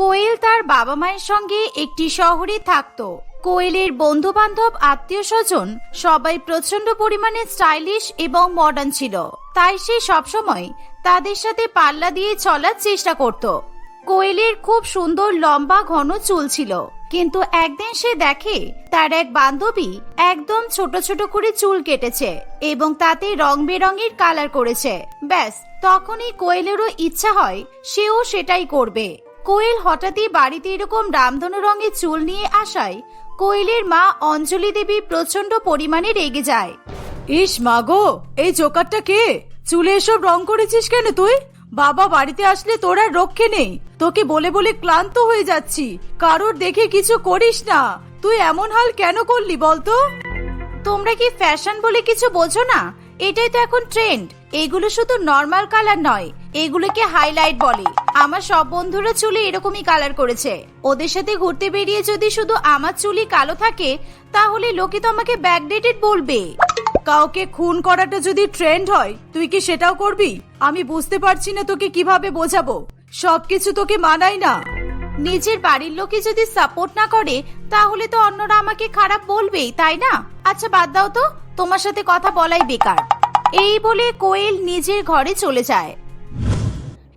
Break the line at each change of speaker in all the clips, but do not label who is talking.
কোয়েল তার বাবা মায়ের সঙ্গে একটি শহরে থাকতো। কোয়েলের বন্ধু বান্ধব আত্মীয় স্বজন সবাই প্রচণ্ড পরিমাণে স্টাইলিশ এবং মডার্ন ছিল। তাই সে সবসময় তাদের সাথে পাল্লা দিয়ে চলার চেষ্টা করত। কোয়েলের খুব সুন্দর লম্বা ঘন চুল ছিল। কিন্তু একদিন সে দেখে তার এক বান্ধবী একদম ছোট ছোট করে চুল কেটেছে এবং তাতে রং বেরঙের কালার করেছে। ব্যাস, তখনই কোয়েলেরও ইচ্ছা হয় সেও সেটাই করবে। কোয়েল হঠাৎই বাড়িতে এরকম রামধনু রঙের চুল নিয়ে আসায় কোয়েলের মা অঞ্জলি দেবী প্রচণ্ড পরিমাণে রেগে যায়।
ইস মাগো এই জোকারটা কে? চুলে এসব রং করেছিস কেন তুই? বাবা বাড়িতে আসলে তোর আর রক্ষে নেই। তোকে বলে বলে ক্লান্ত হয়ে যাচ্ছি। কারোর দেখে কিছু করিস না। তুই এমন হাল কেন করলি বলতো?
তোমরা কি ফ্যাশন বলে কিছু বোঝো না? এটাই তো এখন ট্রেন্ড। এগুলো শুধু নর্মাল কালার নয়। এগুলোকে হাইলাইট বলে। আমার সব বন্ধুরা চুলে এরকমই কালার করেছে। ওদের সাথে ঘুরতে বেরিয়ে যদি শুধু আমার চুলই কালো থাকে, তাহলে লোকে তো আমাকে ব্যাকডেটেড বলবে।
কাউকে খুন করাটা যদি ট্রেন্ড হয়, তুই কি সেটাও করবি? আমি বুঝতে পারছি না তোকে কীভাবে বোঝাবো। সবকিছু তোকে মানাই না।
নিজের বাড়ির লোকে যদি সাপোর্ট না করে, তাহলে তো অন্যরা আমাকে খারাপ বলবেই, তাই না? আচ্ছা বাদ দাও তো। তোমার সাথে কথা বলাই বেকার। এই বলে কোয়েল নিজের ঘরে চলে যায়।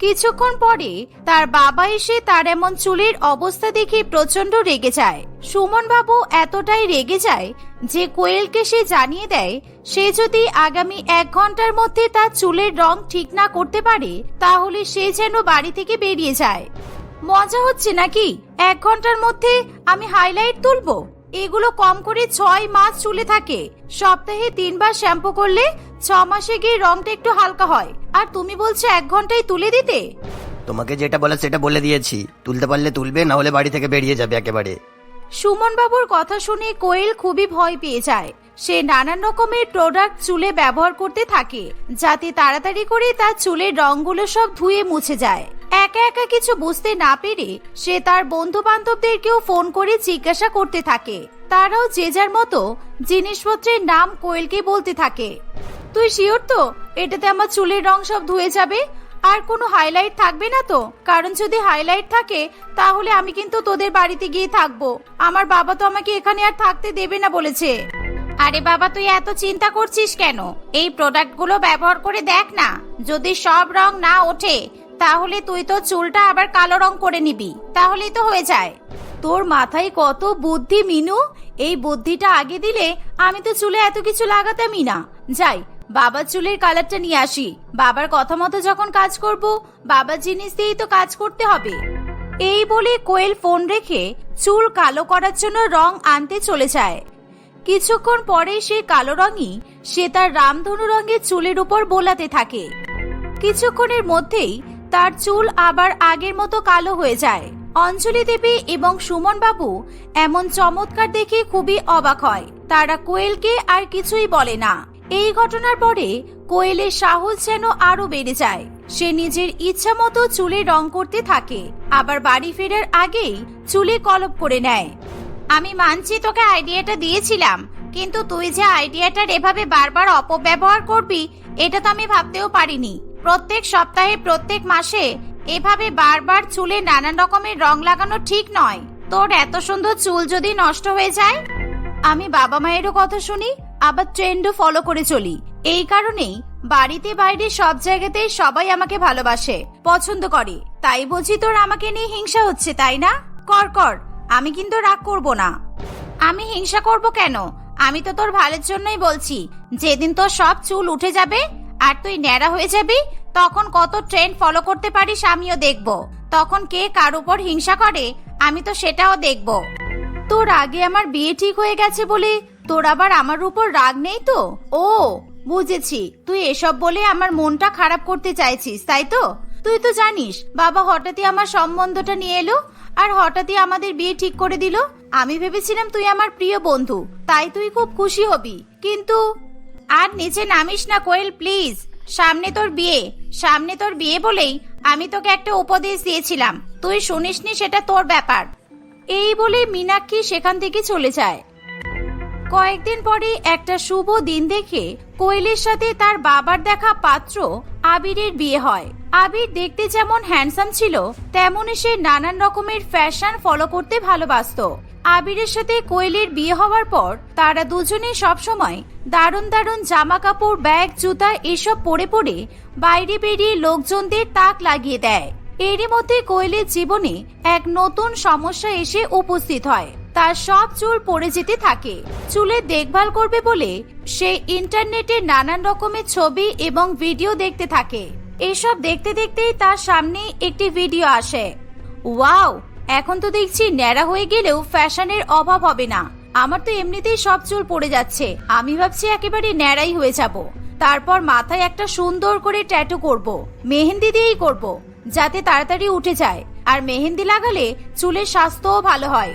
কিছুক্ষণ পরে তার বাবা এসে তার এমন চুলের অবস্থা দেখে প্রচণ্ড রেগে যায়। সুমন বাবু এতটাই রেগে যায় যে কোয়েলকে সে জানিয়ে দেয়, সে যদি আগামী এক ঘণ্টার মধ্যে তার চুলের রং ঠিক না করতে পারে, তাহলে সে যেন বাড়ি থেকে বেরিয়ে যায়। মজা হচ্ছে নাকি? এক ঘণ্টার মধ্যে আমি হাইলাইট তুলবো? এগুলো কম করে ছয় মাস চুলে থাকে। সপ্তাহে তিনবার শ্যাম্পু করলে ছ মাসে গিয়ে রংটা একটু হালকা হয়। আর তুমি বলছো এক ঘন্টায় তুলে দিতে?
তোমাকে যেটা বলে সেটা বলে দিয়েছি। তুলতে পারলে তুলবে না হলে বাড়ি থেকে বেরিয়ে যাবে একেবারে।
সুমন বাবুর কথা শুনে কোয়েল খুবই ভয় পেয়ে যায়। সে নানান রকমের প্রোডাক্ট চুলে ব্যবহার করতে থাকে যাতে তাড়াতাড়ি করে তার চুলের রংগুলো সব ধুয়ে মুছে যায়। একা একা কিছু বুঝতে না পেরে সে তার বন্ধু বান্ধবদেরকেও ফোন করে জিজ্ঞাসা করতে থাকে। তারাও যে যার মতো জিনিসপত্রের নাম কোয়েলকে বলতে থাকে। তুই শিওর তো? এটাতে আমার চুলের রং সব ধুয়ে যাবে? আর কোনো হাইলাইট থাকবে না তো? কারণ যদি হাইলাইট থাকে, তাহলে আমি কিন্তু তোদের বাড়িতে গিয়ে থাকব। আমার বাবা তো আমাকে এখানে আর থাকতে দেবে না বলেছে। আরে বাবা, তুই এত চিন্তা করছিস কেন? এই প্রোডাক্টগুলো ব্যবহার করে দেখ না। যদি সব রং না ওঠে তাহলে তুই তো চুলটা আবার কালো রং করে নিবি। তাহলেই তো হয়ে যায়। তোর মাথায় কত বুদ্ধি, মিনু? এই বুদ্ধিটা আগে দিলে আমি তো চুলে এত কিছু লাগাতামই না। যাই, বাবার চুলের কালারটা নিয়ে আসি। বাবার কথা মতো যখন কাজ করব, বাবার জিনিস দিয়েই তো কাজ করতে হবে। এই বলে কোয়েল ফোন রেখে চুল কালো করার জন্য রং আনতে চলে যায়। কিছুক্ষণ পরে সে কালো রঙই সে তার রামধনু রঙের চুলের উপর বোলাতে থাকে। কিছুক্ষণের মধ্যেই তার চুল আবার আগের মতো কালো হয়ে যায়। অঞ্জলি দেবী এবং সুমন বাবু এমন চমৎকার দেখে খুবই অবাক হয়। তারা কোয়েলকে আর কিছুই বলে না। এই ঘটনার পরে কোয়েলের সাহস যেন আরও বেড়ে যায়। সে নিজের ইচ্ছা মতো চুলে রং করতে থাকে, আবার বাড়ি ফেরার আগেই চুলে কলপ করে নেয়। আমি মানছি তোকে আইডিয়াটা দিয়েছিলাম, কিন্তু তুই যে আইডিয়াটার এভাবে বারবার অপব্যবহার করবি, এটা তো আমি ভাবতেও পারিনি। প্রত্যেক সপ্তাহে, প্রত্যেক মাসে এভাবে বারবার চুলে নানান রকমের রং লাগানো ঠিক নয়। তোর এত সুন্দর চুল যদি নষ্ট হয়ে যায়? আমি বাবা মায়েরও কথা শুনি, আবার ট্রেন্ডও ফলো করে চলি। এই কারণেই বাড়িতে বাইরে সব জায়গাতেই সবাই আমাকে ভালোবাসে, পছন্দ করে। তাই বুঝি তোর আমাকে নিয়ে হিংসা হচ্ছে, তাই না? কর কর, আমি কিন্তু রাগ করব না। আমি হিংসা করব কেন? আমি তো তোর ভালোর জন্যই বলছি, যেদিন তোর সব চুল উঠে যাবে আর তুই ন্যাড়া হয়ে যাবি, তখন কত ট্রেন্ড ফলো করতে পারিস আমিও দেখব। তখন কে কার উপর হিংসা করে, আমি তো সেটাও দেখব। তোর আগে আমার বিয়ে ঠিক হয়ে গেছে বলে, তোর আবার আমার উপর রাগ নেই তো? ও, বুঝেছি, তুই এসব বলে আমার মনটা খারাপ করতে চাইছিস, তাই তো? তুই তো জানিস, বাবা হঠাৎই আমার সম্বন্ধটা নিয়ে এলো, আর হঠাৎই আমাদের বিয়ে ঠিক করে দিল। আমি ভেবেছিলাম তুই আমার প্রিয় বন্ধু, তাই তুই খুব খুশি হবি। কিন্তু আর নিচে নামিস না কোয়েল, প্লিজ। সামনে তোর বিয়ে। সামনে তোর বিয়ে বলেই আমি তোকে একটা উপদেশ দিয়েছিলাম। তুই শুনিসনি সেটা তোর ব্যাপার। এই বলে মীনাক্ষী সেখান থেকে চলে যায়। কয়েকদিন পরে একটা শুভ দিন দেখে কোয়েলের সাথে তার বাবার দেখা পাত্র আবিরের বিয়ে হয়। আবির দেখতে যেমন হ্যান্ডসাম ছিল তেমনই সে নানান রকমের ফ্যাশন ফলো করতে ভালোবাসতো। আবিরের সাথে কোয়েলের বিয়ে হওয়ার পর তারা দুজনে সবসময় দারুণ দারুণ জামা কাপড় ব্যাগ, জুতা এসব পরে পরে বাইরে বেরিয়ে লোকজনদের তাক লাগিয়ে দেয়। এরই মধ্যে কোয়েলের জীবনে এক নতুন সমস্যা এসে উপস্থিত হয়। তার সব চুল পড়ে যেতে থাকে। চুলের দেখভাল করবে বলে সে ইন্টারনেটে নানান রকমের ছবি এবং ভিডিও দেখতে থাকে। এসব দেখতে দেখতেই তার সামনে একটি ভিডিও আসে। ওয়াও, এখন তো দেখছি ন্যাড়া হয়ে গেলেও ফ্যাশনের অভাব হবে না। আমার তো এমনিতেই সব চুল পড়ে যাচ্ছে। আমি ভাবছি একেবারে ন্যাড়াই হয়ে যাব। তারপর মাথায় একটা সুন্দর করে ট্যাটু করব। মেহেন্দি দিয়েই করব, যাতে তাড়াতাড়ি উঠে যায়। আর মেহেন্দি লাগালে চুলের স্বাস্থ্যও ভালো হয়।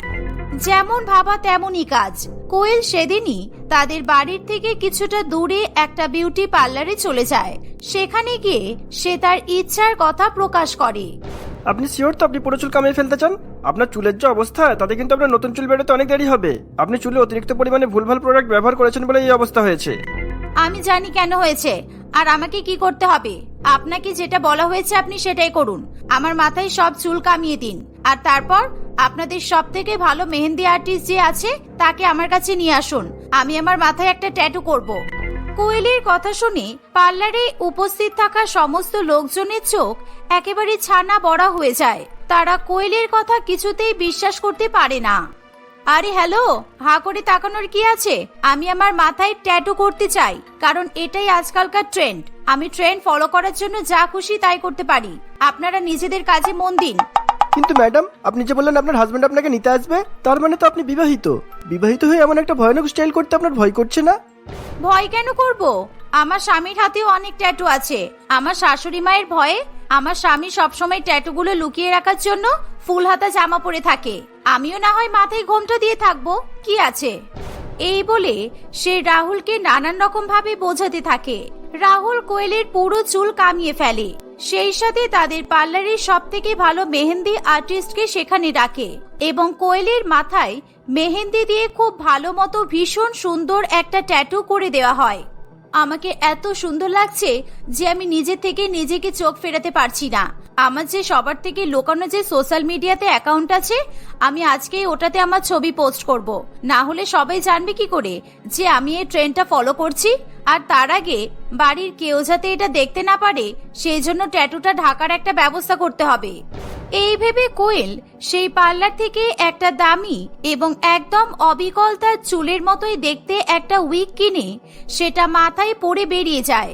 যেমন ভাবা তেমনই কাজ। কোয়েল সেদিনই তাদের বাড়ির থেকে কিছুটা দূরে একটা বিউটি পার্লারে চলে যায়। সেখানে গিয়ে সে তার ইচ্ছার কথা প্রকাশ করে।
আপনি শিওর তো আপনি পুরো চুল কামিয়ে ফেলতে চান? আপনার চুলের যে অবস্থা তাতে কিন্তু আপনার নতুন চুল বেরোতে অনেক দেরি হবে। আপনি চুলে অতিরিক্ত পরিমাণে ভুলভাল প্রোডাক্ট ব্যবহার করেছেন বলে এই অবস্থা হয়েছে।
আমি জানি কেন হয়েছে। আর আমাকে কি করতে হবে? আপনাকে যেটা বলা হয়েছে আপনি সেটাই করুন। আমার মাথায় সব চুল কামিয়ে দিন। আর তারপর আপনাদের সব থেকে ভালো মেহেন্দি আর্টিস্ট যে আছে, তাকে আমার কাছে নিয়ে আসুন। আমি আমার মাথায় একটা ট্যাটু করব। কোয়েলের কথা শুনে পার্লারে উপস্থিত থাকা সমস্ত লোকজনের চোখ একেবারে ছানা বড়া হয়ে যায়। তারা কোয়েলের কথা কিছুতেই বিশ্বাস করতে পারে না। আরে হ্যালো, হা করে তাকানোর কি আছে? আমি আমার মাথায় ট্যাটু করতে চাই, কারণ এটাই আজকালকার ট্রেন্ড আমি ট্রেন্ড ফলো করার জন্য যা খুশি তাই করতে পারি। আপনারা নিজেদের কাজে মন দিন।
কিন্তু ম্যাডাম, আপনি যে বললেন আপনার হাজবেন্ড আপনাকে নিতে আসবে, তার মানে তো আপনি বিবাহিত। বিবাহিত হয়ে এমন একটা ভয়ানক স্টাইল করতে আপনার ভয় করছে না?
ভয় কেন করব? আমার স্বামীর হাতেও অনেক ট্যাটু আছে। আমার শাশুড়ি মায়ের ভয়ে আমার স্বামী সবসময় ট্যাটুগুলো লুকিয়ে রাখার জন্য ফুল হাতা জামা পরে থাকে। আমিও না হয় মাথায় ঘোমটা দিয়ে থাকব। কি আছে? এই বলে সে রাহুলকে নানান রকম ভাবে বোঝাতে থাকে। রাহুল কোয়েলের পুরো চুল কামিয়ে ফেলে। সেই সাথে তাদের পার্লারের সব থেকে ভালো মেহেন্দি আর্টিস্টকে সেখানে ডাকে এবং কোয়েলের মাথায় মেহেন্দি দিয়ে খুব ভালো মতো ভীষণ সুন্দর একটা ট্যাটু করে দেওয়া হয়। আমাকে এত সুন্দর লাগছে যে আমি নিজে থেকে নিজেকে চোখ ফেরাতে পারছি না। আমার যে সবার থেকে লোকানো যে সোশ্যাল মিডিয়াতে অ্যাকাউন্ট আছে, আমি আজকেই ওটাতে আমার ছবি পোস্ট করব। না হলে সবাই জানবে কি করে যে আমি এই ট্রেনটা ফলো করছি, আর তার আগে বাড়ির কেউ যাতে এটা দেখতে না পারে, সেই জন্য ট্যাটুটা ঢাকার একটা ব্যবস্থা করতে হবে। এই ভেবে কোয়েল সেই পার্লার থেকে একটা দামি এবং একদম অবিকল তার চুলের মতোই দেখতে একটা উইক কিনে সেটা মাথায় পরে বেরিয়ে যায়।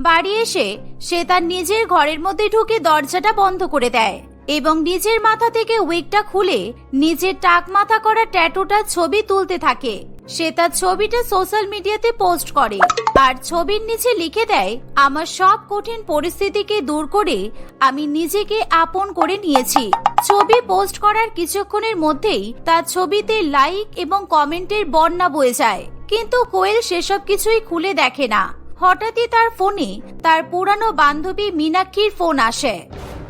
বাড়ি এসে সে তার নিজের ঘরের মধ্যে ঢুকে দরজাটা বন্ধ করে দেয় এবং নিজের মাথা থেকে উইকটা খুলে নিজের টাক মাথা করা ট্যাটুটা ছবি তুলতে থাকে। সে তার ছবিটা সোশ্যাল মিডিয়াতে পোস্ট করে আর ছবির নিচে লিখে দেয়, আমার সব কঠিন পরিস্থিতিকে দূর করে আমি নিজেকে আপন করে নিয়েছি। ছবি পোস্ট করার কিছুক্ষণের মধ্যেই তার ছবিতে লাইক এবং কমেন্টের বন্যা বয়ে যায়। কিন্তু কোয়েল সেসব কিছুই খুলে দেখে না। হঠাৎই তার ফোনে তার পুরানো বান্ধবী মীনাক্ষীর ফোন আসে।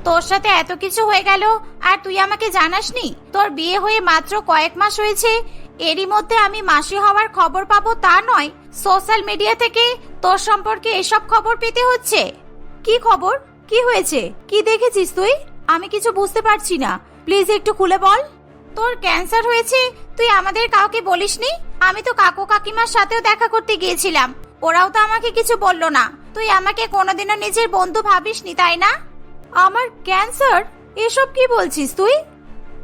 তোর সাথে এত কিছু হয়ে গেল? আর তুই আমাকে জানাসনি? তোর বিয়ে হয়ে মাত্র কয়েক মাস হয়েছে। এরই মধ্যে আমি মাসি হওয়ার খবর পাবো তা নয়। সোশ্যাল মিডিয়া থেকে তোর সম্পর্কে এসব খবর পেতে হচ্ছে। কি খবর? কি হয়েছে? কি দেখেছিস তুই? আমি কিছু বুঝতে পারছি না। প্লিজ একটু খুলে বল। তোর ক্যান্সার হয়েছে? তুই আমাদের কাউকে বলিসনি? আমি তো কাকু কাকিমার সাথেও দেখা করতে গিয়েছিলাম। ওরাও তো আমাকে কিছু বলল না। তুই আমাকে কোনোদিনও নিজের বন্ধু ভাবিসনি, তাই না? আমার ক্যান্সার? এসব কি বলছিস তুই?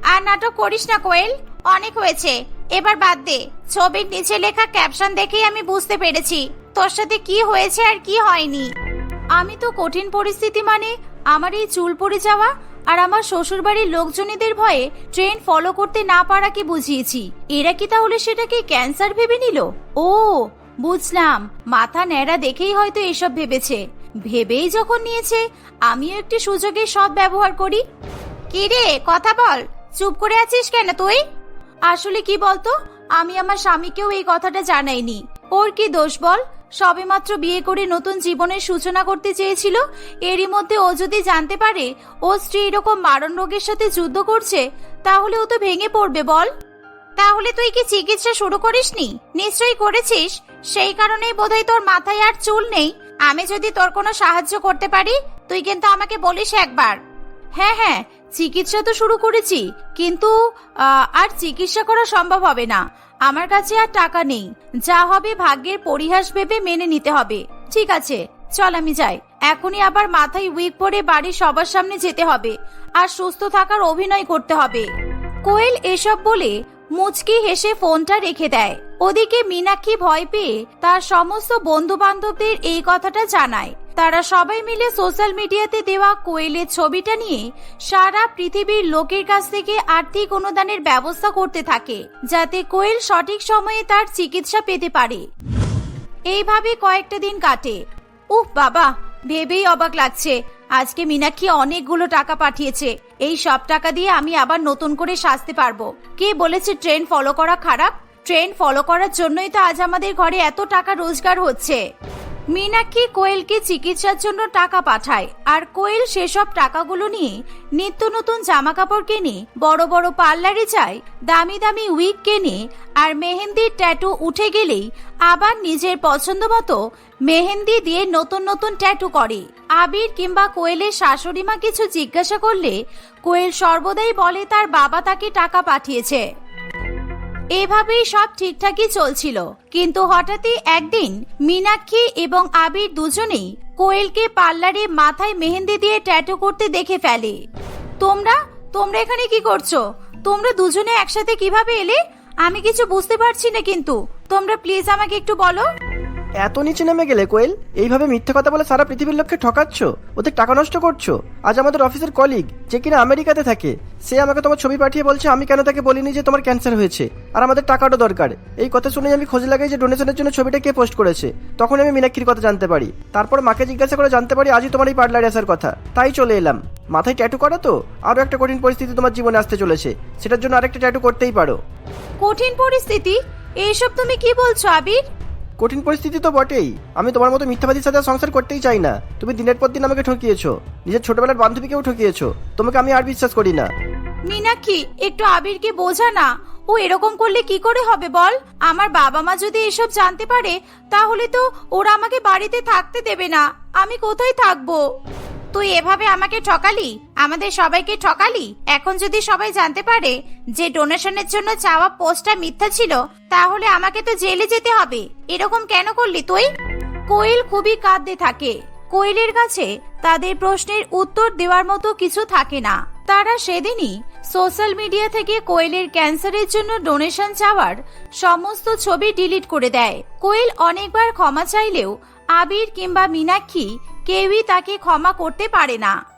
আর নাটক করিস না, কোয়েল। অনেক হয়েছে। এবার বাদ দে। ছবির নিচে লেখা ক্যাপশন দেখেই আমি বুঝতে পেরেছি। তোর সাথে কি হয়েছে আর কি হয়নি। আমি তো কঠিন পরিস্থিতি মানে আমার এই চুল পড়ে যাওয়া আর আমার শ্বশুরবাড়ির লোকজনেদের ভয়ে ট্রেন ফলো করতে না পারাকে বুঝিয়েছি? এরা কি তাহলে সেটাকে ক্যান্সার ভেবে নিল? ও বুঝলাম, মাথা ন্যাড়া দেখেই হয়তো এসব ভেবেছে। ভেবেই যখন নিয়েছে, আমিও একটি সুযোগের সৎ ব্যবহার করি। কি রে, কথা বল, চুপ করে আছিস কেন তুই? আসলে কি বলতো, আমি আমার স্বামীকেও এই কথাটা জানাইনি। ওর কি দোষ বল? সবেমাত্র বিয়ে করে নতুন জীবনের সূচনা করতে চেয়েছিল, এরই মধ্যে ও যদি জানতে পারে, ও স্ত্রী এরকম মারণ রোগের সাথে যুদ্ধ করছে, তাহলে ও তো ভেঙে পড়বে, বল। তাহলে তুই কি চিকিৎসা শুরু করিসনি? নিশ্চয়ই করেছিস। সেই কারণেই বোধহয় তোর মাথায় আর চুল নেই। আমি যদি তোর কোনো সাহায্য করতে পারি, তুই কিন্তু আমাকে বলিস একবার।
হ্যাঁ হ্যাঁ চিকিৎসা তো শুরু করেছি, কিন্তু আর চিকিৎসা করা সম্ভব হবে না। আমার কাছে আর টাকা নেই। যা হবে ভাগ্যের পরিহাস ভেবে মেনে নিতে হবে। ঠিক আছে, চল আমি যাই। এখনই আবার মাথায় উইক পরে বাড়ির সবার সামনে যেতে হবে। আর সুস্থ থাকার অভিনয় করতে হবে।
কোয়েল এসব বলে মুচকি হেসে ফোনটা রেখে দেয়। ওদিকে মীনাক্ষী ভয় পেয়ে তার সমস্ত বন্ধু বান্ধবদের এই কথাটা জানায়। তারা সবাই মিলে সোশ্যাল মিডিয়াতে দেওয়া কোয়েলের ছবিটা নিয়ে সারা পৃথিবীর লোকের কাছ থেকে আর্থিক অনুদানের ব্যবস্থা করতে থাকে, যাতে কোয়েল সঠিক সময়ে তার চিকিৎসা পেতে পারে। এইভাবে কয়েকটা দিন কাটে। উফ বাবা, ভেবেই অবাক লাগছে। আজকে মীনাক্ষী অনেকগুলো টাকা পাঠিয়েছে। এই সব টাকা দিয়ে আমি আবার নতুন করে সাজতে পারব। কে বলেছে ট্রেন ফলো করা খারাপ? ট্রেন ফলো করার জন্যই তো আজ আমাদের ঘরে এত টাকা রোজগার হচ্ছে। মীনাক্ষী কোয়েলকে চিকিৎসার জন্য টাকা পাঠায়, আর কোয়েল সেসব টাকাগুলো নিয়ে নিত্য নতুন জামা কাপড় কেনে, বড় বড় পার্লারে যায়, দামি দামি উইক কেনে, আর মেহেন্দির ট্যাটু উঠে গেলেই আবার নিজের পছন্দ মতো মেহেন্দি দিয়ে নতুন নতুন ট্যাটু করে। আবির কিংবা কোয়েলের শাশুড়ি মা কিছু জিজ্ঞাসা করলে কোয়েল সর্বদাই বলে তার বাবা তাকে টাকা পাঠিয়েছে। এভাবেই সব ঠিকঠাকই চলছিল। কিন্তু হঠাৎই একদিন মীনাক্ষী এবং আবির দুজনেই কোয়েলকে পার্লারে মাথায় মেহেন্দি দিয়ে ট্যাটু করতে দেখে ফেলে। তোমরা? তোমরা এখানে কি করছ? তোমরা দুজনে একসাথে কীভাবে এলে? আমি কিছু বুঝতে পারছি না কিন্তু। তোমরা প্লিজ আমাকে একটু বলো।
এত নিচে নেমে গেলে, কোয়েল? এইভাবে মিথ্যে কথা বলে সারা পৃথিবীর লোককে ঠকাচ্ছ? ওদের টাকা নষ্ট করছ? আজ আমাদের অফিসের কলিগ যে কিনা আমেরিকাতে থাকে, সে আমাকে তোমার ছবি পাঠিয়ে বলছে, আমি কেন তাকে বলিনি যে তোমার ক্যান্সার হয়েছে? আর আমাদের টাকাটা দরকার। এই কথা শুনে আমি খোঁজ লাগাই যে ডোনেশনের জন্য ছবিটা কে পোস্ট করেছে। তখন আমি মীনাক্ষীর কথা জানতে পারি। তারপর মাকে জিজ্ঞাসা করে জানতে পারি আজই তোমার এই পার্লারে আসার কথা। তাই চলে এলাম। মাথায় ট্যাটু করা তো? আরও একটা কঠিন পরিস্থিতি তোমার জীবনে আসতে চলেছে। সেটার জন্য আরেকটা ট্যাটু করতেই পারো।
কঠিন পরিস্থিতি? এইসব তুমি কি বলছো, আবির?
কঠিন পরিস্থিতি তো বটেই। আমি তোমার মতো মিথ্যাবাদীর সাথে সংসার করতেই চাই না। তুমি দিনের পর দিন আমাকে ঠকিয়েছ। নিজের ছোটবেলার বান্ধবীকেও ঠকিয়েছ। তোমাকে আমি আর বিশ্বাস করি না।
মীনাক্ষী, একটু আবিরকে বোঝা না। ও এরকম করলে কি করে হবে বল? আমার বাবা মা যদি এসব জানতে পারে, তাহলে তো ওরা আমাকে বাড়িতে থাকতে দেবে না। আমি কোথায় থাকব? তুই এভাবে আমাকে ঠকালি? আমাদের সবাইকে ঠকালি? এখন যদি সবাই জানতে পারে যে ডোনেশনের জন্য চাওয়া পোস্টটা মিথ্যা ছিল, তাহলে আমাকে তো জেলে যেতে হবে। এরকম কেন করলি তুই? কোয়েল খুবই কাঁদতে থাকে। কোয়েলের কাছে তাদের প্রশ্নের উত্তর দেওয়ার মতো কিছু থাকে না। তারা সেদিনই সোশ্যাল মিডিয়া থেকে কোয়েলের ক্যান্সারের জন্য ডোনেশন চাওয়ার সমস্ত ছবি ডিলিট করে দেয়। কোয়েল অনেকবার ক্ষমা চাইলেও আবির কিংবা মীনাক্ষী কেউই তাকে ক্ষমা করতে পারে না।